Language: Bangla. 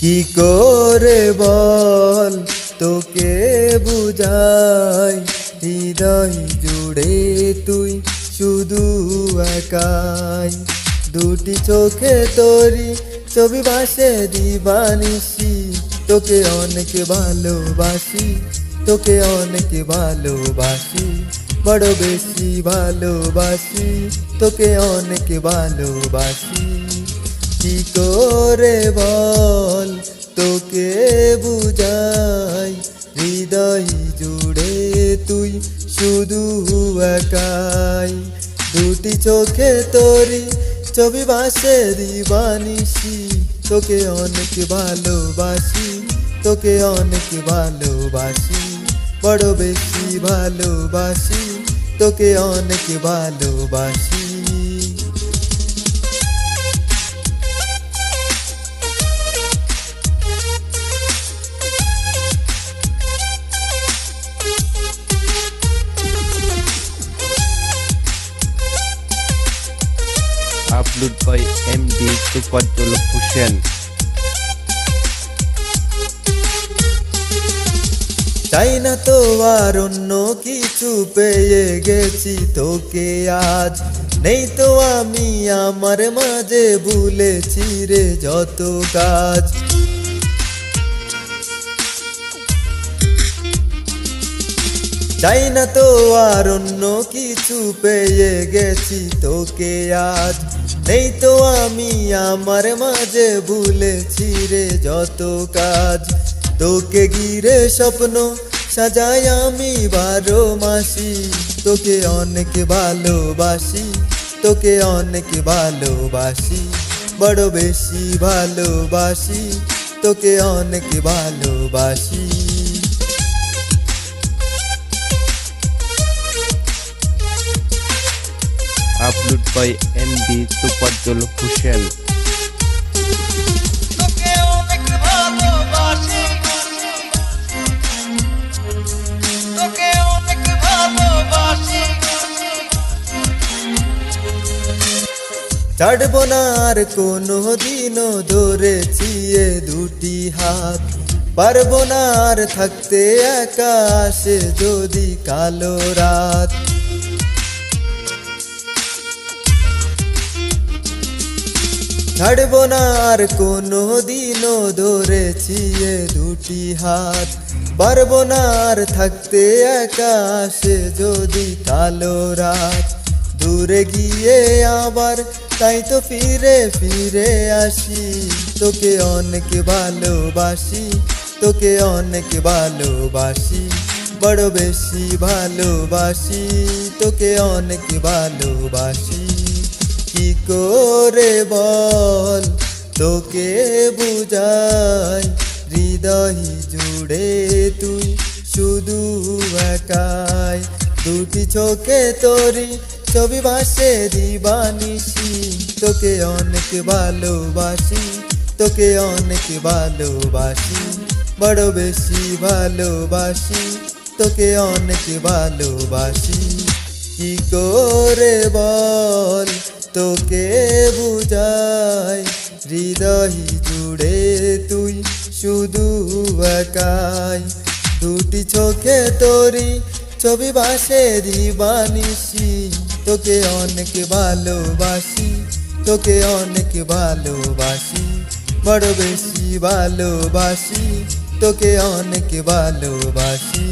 কি করে বল? তোকে বুঝাই, হৃদয় জুড়ে তুই শুধু একাই। দুটি চোখে তোরি, ছবি বাসে দিবানিসি তোকে অনেক ভালোবাসি, তোকে অনেক ভালোবাসি। বড় বেশি ভালোবাসি, তোকে অনেক ভালোবাসি। কি করে বল, তোকে বুঝাই, হৃদয় জুড়ে তুই শুধু একাই। দুটি চোখে তোরি, ছবি বাসে দিবানিসি তোকে অনেক ভালোবাসি, তোকে অনেক ভালোবাসি, বড় বেশি ভালোবাসি, তোকে অনেক ভালোবাসি। Upload by M D Tofazzal Hossain চাই না তো আর অন্য কিছু পেয়ে গেছি তোকে আজ। নেই তো আমি আমার মাঝে ভুলেছি রে যত কাজ। চাই না তো আর অন্য কিছু পেয়ে গেছি তোকে আজ। নেই তো আমি আমার মাঝে ভুলেছি রে যত কাজ। তোকে ঘিরে স্বপ্ন সাজাই আমি বারো মাসি। তোকে অনেক ভালোবাসি, তোকে অনেক ভালোবাসি। বড় বেশি ভালোবাসি, তোকে অনেক ভালোবাসি। Upload by M D Tofazzal Hossain ছাড়বো না আর কোনো দিনও ধরেছি এ দুটি হাত। পারব না আর থাকতে আসে যদি কালো রাত। ছাড়বো না আর কোনো দিনও ধরেছি এ দুটি হাত। পারব না আর থাকতে একা আসে যদি কালো রাত। দূরে গিয়ে আবার তাই তো ফিরে ফিরে আসি। তোকে অনেক ভালোবাসি, তোকে অনেক ভালোবাসি, বড় বেশি ভালোবাসি, তোকে অনেক ভালোবাসি। কি করে বল? তোকে বুঝাই, হৃদয় জুড়ে তুই শুধু একাই। দুটি চোখে তোরি, ছবি বাসে দিবানিসি তোকে অনেক ভালোবাসি, তোকে অনেক ভালোবাসি। বড় বেশি ভালোবাসি, তোকে অনেক ভালোবাসি। কি করে বল? তোকে বুঝাই, হৃদয় জুড়ে তুই শুধু একাই। দুটি চোখে তোরি, ছবি বাসে দিবানিসি। তোকে অনেক ভালোবাসি, তোকে অনেক ভালোবাসি, বড় বেশি ভালোবাসি, তোকে অনেক ভালোবাসি।